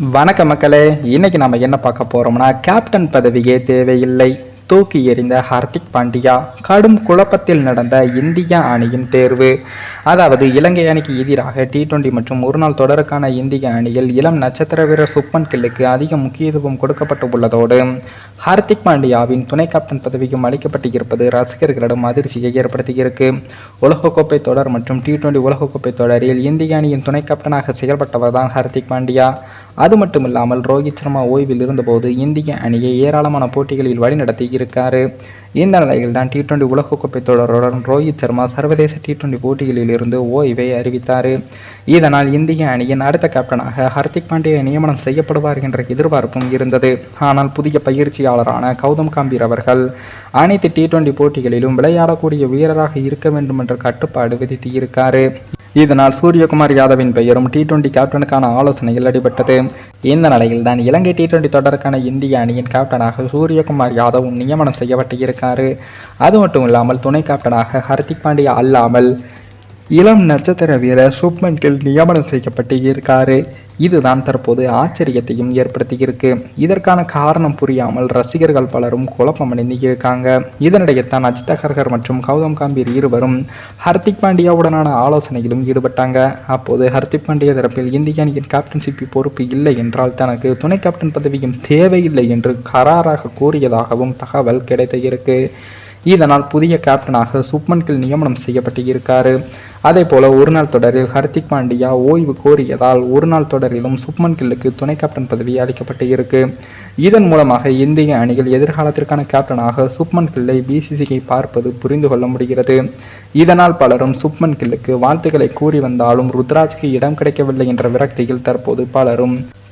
வணக்க மக்களே இன்னைக்கு நம்ம என்ன பார்க்க போறோம்னா கேப்டன் பதவியே தேவையில்லை. தூக்கி எறிந்த ஹார்திக் பாண்டியா கடும் குழப்பத்தில் நடந்த இந்திய அணியின் தேர்வு. அதாவது இலங்கை அணிக்கு எதிராக டி டுவெண்டி மற்றும் ஒருநாள் தொடருக்கான இந்திய அணியில் இளம் நட்சத்திர வீரர் சுப்மன் கில்லுக்கு அதிக முக்கியத்துவம் கொடுக்கப்பட்டு உள்ளதோடு ஹார்திக் பாண்டியாவின் துணை கேப்டன் பதவியும் அளிக்கப்பட்டு இருப்பது ரசிகர்களிடம் அதிர்ச்சியை ஏற்படுத்தியிருக்கு. உலகக்கோப்பை தொடர் மற்றும் டி டுவெண்டி உலகக்கோப்பை தொடரில் இந்திய அணியின் துணை கேப்டனாக செயல்பட்டவர் தான் ஹார்திக் பாண்டியா. அது மட்டும் இல்லாமல் ரோஹித் சர்மா ஓய்வில் இருந்தபோது இந்திய அணியை ஏராளமான போட்டிகளில் வழிநடத்தி இருக்காரு. இந்த நிலையில் தான் டி டுவெண்டி உலகக்கோப்பை தொடருடன் ரோஹித் சர்மா சர்வதேச டி டுவெண்டி போட்டிகளில் இருந்து ஓய்வை அறிவித்தார். இதனால் இந்திய அணியின் அடுத்த கேப்டனாக ஹர்திக் பாண்டியா நியமனம் செய்யப்படுவார் என்ற எதிர்பார்ப்பும் இருந்தது. ஆனால் புதிய பயிற்சியாளரான கௌதம் காம்பீர் அவர்கள் அனைத்து டி டுவெண்டி போட்டிகளிலும் விளையாடக்கூடிய வீரராக இருக்க வேண்டும் என்ற கட்டுப்பாடு விதித்து இருக்காரு. இதனால் சூரியகுமார் யாதவின் பெயரும் டி டுவெண்டி கேப்டனுக்கான ஆலோசனையில் அடிபட்டது. இந்த நிலையில் தான் இலங்கை டி டுவெண்டி தொடருக்கான இந்திய அணியின் கேப்டனாக சூரியகுமார் யாதவும் நியமனம் செய்யப்பட்டு இருக்காரு. அது மட்டும் இல்லாமல் துணை கேப்டனாக ஹர்திக் பாண்டியா அல்லாமல் இளம் நட்சத்திர வீரர் சுப்மன் கில் நியமனம் செய்யப்பட்டு இருக்காரு இதுதான் தற்போது ஆச்சரியத்தையும் ஏற்படுத்தியிருக்கு. இதற்கான காரணம் புரியாமல் ரசிகர்கள் பலரும் குழப்பமடைந்து இருக்காங்க. இதனிடையே தான் அஜித் அகர்கர் மற்றும் கௌதம் காம்பீர் இருவரும் ஹர்திக் பாண்டியாவுடனான ஆலோசனையிலும் ஈடுபட்டாங்க. அப்போது ஹர்திக் பாண்டியா தரப்பில் இந்திய அணியின் கேப்டன்ஷிப் பொறுப்பு இல்லை என்றால் தனக்கு துணை கேப்டன் பதவியும் தேவையில்லை என்று கராராக கூறியதாகவும் தகவல் கிடைத்த இருக்கு. இதனால் புதிய கேப்டனாக சுப்மன் கில் நியமனம் செய்யப்பட்டு இருக்காரு. அதே போல ஒரு நாள் தொடரில் ஹர்திக் பாண்டியா ஓய்வு கோரியதால் ஒரு நாள் தொடரிலும் சுப்மன் கில்லுக்கு துணை கேப்டன் பதவி அளிக்கப்பட்டு இருக்கு. இதன் மூலமாக இந்திய அணியில் எதிர்காலத்திற்கான கேப்டனாக சுப்மன் கில்லை பிசிசிஐ பார்ப்பது புரிந்து கொள்ள முடிகிறது. இதனால் பலரும் சுப்மன் கில்லுக்கு வாழ்த்துக்களை கூறி வந்தாலும் ருத்ராஜ்க்கு இடம் கிடைக்கவில்லை என்ற விரக்தியில் தற்போது பலரும்